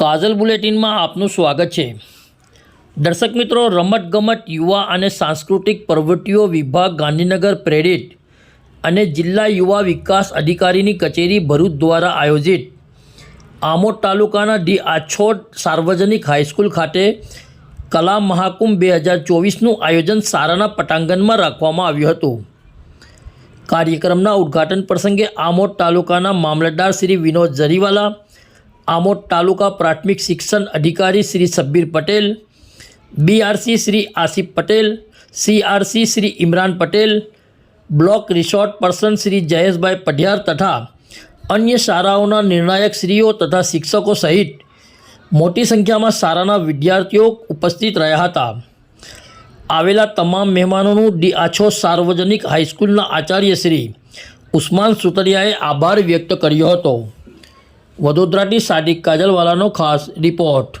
કાજલ બુલેટિનમાં આપનું સ્વાગત છે. દર્શક મિત્રો, રમતગમત, યુવા અને સાંસ્કૃતિક પ્રવૃત્તિઓ વિભાગ ગાંધીનગર પ્રેરિત અને જિલ્લા યુવા વિકાસ અધિકારીની કચેરી ભરૂચ દ્વારા આયોજિત આમોદ તાલુકાના ડી આછોડ સાર્વજનિક હાઈસ્કૂલ ખાતે કલા મહાકુંભ બે હજાર ચોવીસનું આયોજન સારાના પટાંગણમાં રાખવામાં આવ્યું હતું. કાર્યક્રમના ઉદ્ઘાટન પ્રસંગે આમોદ તાલુકાના મામલતદાર શ્રી વિનોદ જરીવાલા આમોદ તાલુકા પ્રાથમિક શિક્ષણ અધિકારી Shri Sabbir Patel, BRC Shri Asif Patel, CRC Shri Imran Patel, block resource person Shri Jayeshbhai Padhiyar તથા અન્ય શાળાઓના નિર્ણાયક શ્રીઓ તથા શિક્ષકો સહિત મોટી સંખ્યામાં શાળાના વિદ્યાર્થીઓ ઉપસ્થિત રહ્યા હતા. આવેલા તમામ મહેમાનોનું ડી આછો સાર્વજનિક હાઈસ્કૂલના આચાર્ય શ્રી ઉસ્માન સુતરિયાએ આભાર વ્યક્ત કર્યો હતો. વડોદરાથી સાદિક કાજલવાલાનો ખાસ રિપોર્ટ